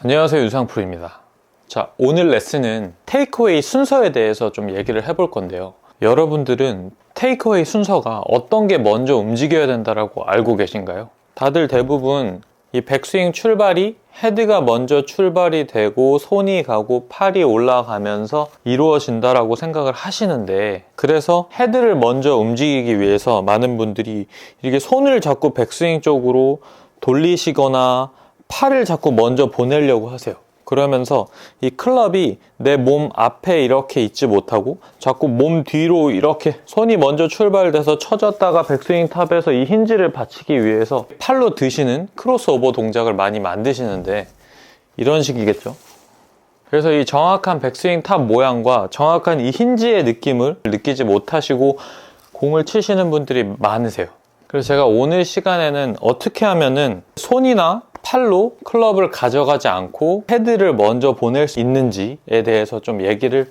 안녕하세요 유상풀입니다 자 오늘 레슨은 테이크어웨이 순서에 대해서 좀 얘기를 해볼 건데요 여러분들은 테이크어웨이 순서가 어떤 게 먼저 움직여야 된다라고 알고 계신가요? 다들 대부분 이 백스윙 출발이 헤드가 먼저 출발이 되고 손이 가고 팔이 올라가면서 이루어진다라고 생각을 하시는데 그래서 헤드를 먼저 움직이기 위해서 많은 분들이 이렇게 손을 자꾸 백스윙 쪽으로 돌리시거나 팔을 자꾸 먼저 보내려고 하세요. 그러면서 이 클럽이 내 몸 앞에 이렇게 있지 못하고 자꾸 몸 뒤로 이렇게 손이 먼저 출발돼서 쳐졌다가 백스윙 탑에서 이 힌지를 받치기 위해서 팔로 드시는 크로스오버 동작을 많이 만드시는데 이런 식이겠죠. 그래서 이 정확한 백스윙 탑 모양과 정확한 이 힌지의 느낌을 느끼지 못하시고 공을 치시는 분들이 많으세요. 그래서 제가 오늘 시간에는 어떻게 하면은 손이나 팔로 클럽을 가져가지 않고 헤드를 먼저 보낼 수 있는지에 대해서 좀 얘기를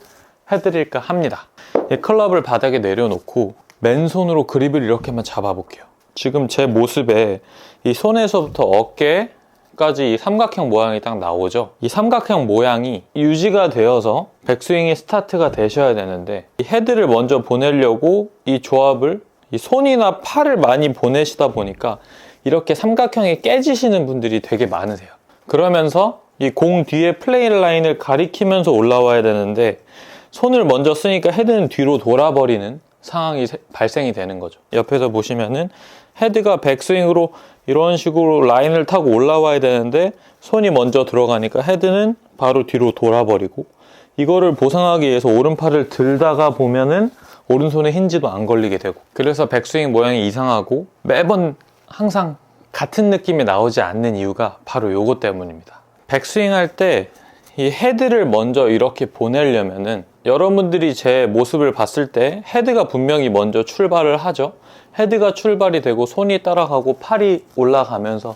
해드릴까 합니다. 이 클럽을 바닥에 내려놓고 맨손으로 그립을 이렇게만 잡아볼게요. 지금 제 모습에 이 손에서부터 어깨까지 이 삼각형 모양이 딱 나오죠. 이 삼각형 모양이 유지가 되어서 백스윙이 스타트가 되셔야 되는데 이 헤드를 먼저 보내려고 이 조합을 이 손이나 팔을 많이 보내시다 보니까 이렇게 삼각형이 깨지시는 분들이 되게 많으세요. 그러면서 이 공 뒤에 플레이 라인을 가리키면서 올라와야 되는데 손을 먼저 쓰니까 헤드는 뒤로 돌아버리는 상황이 세- 발생이 되는 거죠. 옆에서 보시면은 헤드가 백스윙으로 이런 식으로 라인을 타고 올라와야 되는데 손이 먼저 들어가니까 헤드는 바로 뒤로 돌아버리고 이거를 보상하기 위해서 오른팔을 들다가 보면은 오른손에 힌지도 안 걸리게 되고 그래서 백스윙 모양이 이상하고 매번 항상 같은 느낌이 나오지 않는 이유가 바로 요거 때문입니다. 백스윙 할 때 이 헤드를 먼저 이렇게 보내려면은 여러분들이 제 모습을 봤을 때 헤드가 분명히 먼저 출발을 하죠. 헤드가 출발이 되고 손이 따라가고 팔이 올라가면서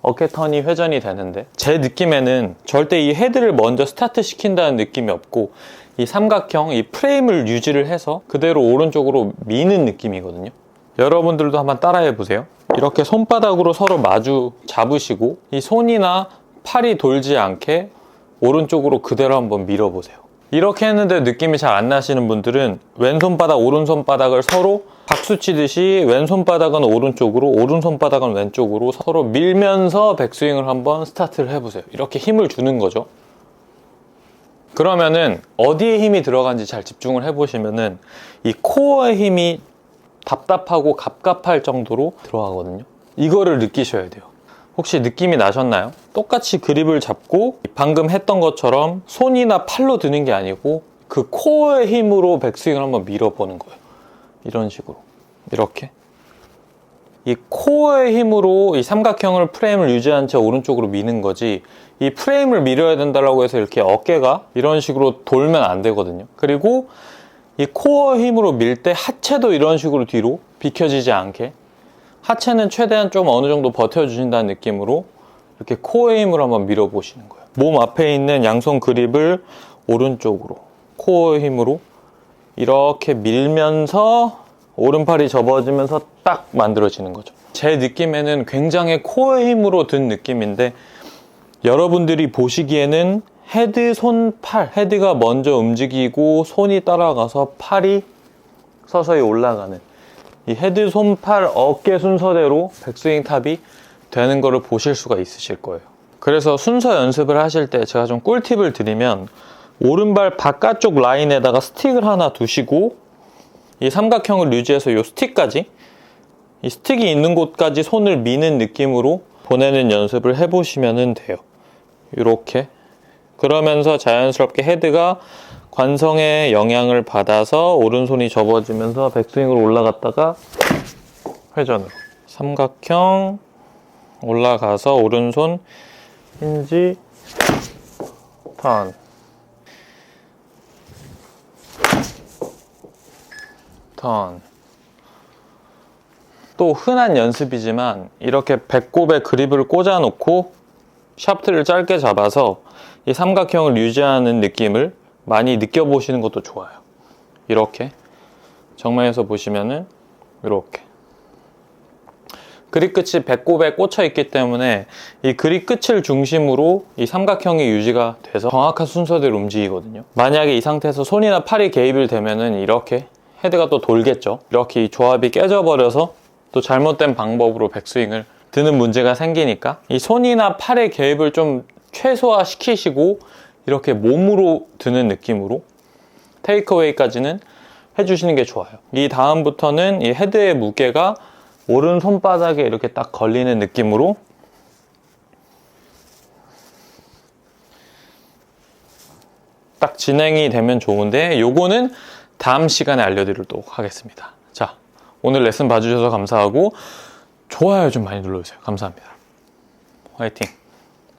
어깨 턴이 회전이 되는데 제 느낌에는 절대 이 헤드를 먼저 스타트 시킨다는 느낌이 없고 이 삼각형 이 프레임을 유지를 해서 그대로 오른쪽으로 미는 느낌이거든요. 여러분들도 한번 따라해 보세요. 이렇게 손바닥으로 서로 마주 잡으시고 이 손이나 팔이 돌지 않게 오른쪽으로 그대로 한번 밀어보세요. 이렇게 했는데 느낌이 잘 안 나시는 분들은 왼손바닥, 오른손바닥을 서로 박수 치듯이 왼손바닥은 오른쪽으로, 오른손바닥은 왼쪽으로 서로 밀면서 백스윙을 한번 스타트를 해보세요. 이렇게 힘을 주는 거죠. 그러면은 어디에 힘이 들어간지 잘 집중을 해보시면은 이 코어의 힘이 답답하고 갑갑할 정도로 들어가거든요. 이거를 느끼셔야 돼요. 혹시 느낌이 나셨나요? 똑같이 그립을 잡고 방금 했던 것처럼 손이나 팔로 드는 게 아니고 그 코어의 힘으로 백스윙을 한번 밀어보는 거예요. 이런 식으로. 이렇게. 이 코어의 힘으로 이 삼각형을 프레임을 유지한 채 오른쪽으로 미는 거지 이 프레임을 밀어야 된다고 해서 이렇게 어깨가 이런 식으로 돌면 안 되거든요. 그리고 이 코어 힘으로 밀 때 하체도 이런 식으로 뒤로 비켜지지 않게 하체는 최대한 좀 어느 정도 버텨주신다는 느낌으로 이렇게 코어 힘으로 한번 밀어보시는 거예요. 몸 앞에 있는 양손 그립을 오른쪽으로 코어 힘으로 이렇게 밀면서 오른팔이 접어지면서 딱 만들어지는 거죠. 제 느낌에는 굉장히 코어 힘으로 든 느낌인데 여러분들이 보시기에는 헤드, 손, 팔. 헤드가 먼저 움직이고 손이 따라가서 팔이 서서히 올라가는 이 헤드, 손, 팔, 어깨 순서대로 백스윙 탑이 되는 거를 보실 수가 있으실 거예요. 그래서 순서 연습을 하실 때 제가 좀 꿀팁을 드리면 오른발 바깥쪽 라인에다가 스틱을 하나 두시고 이 삼각형을 유지해서 이 스틱까지 이 스틱이 있는 곳까지 손을 미는 느낌으로 보내는 연습을 해보시면 돼요. 이렇게 그러면서 자연스럽게 헤드가 관성의 영향을 받아서 오른손이 접어지면서 백스윙으로 올라갔다가 회전으로 삼각형 올라가서 오른손 힌지 턴 턴. 또 흔한 연습이지만 이렇게 배꼽에 그립을 꽂아 놓고 샤프트를 짧게 잡아서 이 삼각형을 유지하는 느낌을 많이 느껴보시는 것도 좋아요. 이렇게 정면에서 보시면은 이렇게 그립 끝이 배꼽에 꽂혀 있기 때문에 이 그립 끝을 중심으로 이 삼각형이 유지가 돼서 정확한 순서대로 움직이거든요. 만약에 이 상태에서 손이나 팔이 개입이 되면은 이렇게 헤드가 또 돌겠죠. 이렇게 이 조합이 깨져버려서 또 잘못된 방법으로 백스윙을 드는 문제가 생기니까 이 손이나 팔의 개입을 좀 최소화 시키시고 이렇게 몸으로 드는 느낌으로 테이크어웨이까지는 해주시는 게 좋아요. 이 다음부터는 이 헤드의 무게가 오른 손바닥에 이렇게 딱 걸리는 느낌으로 딱 진행이 되면 좋은데 요거는 다음 시간에 알려드리도록 하겠습니다. 자, 오늘 레슨 봐주셔서 감사하고 좋아요 좀 많이 눌러주세요. 감사합니다. 화이팅!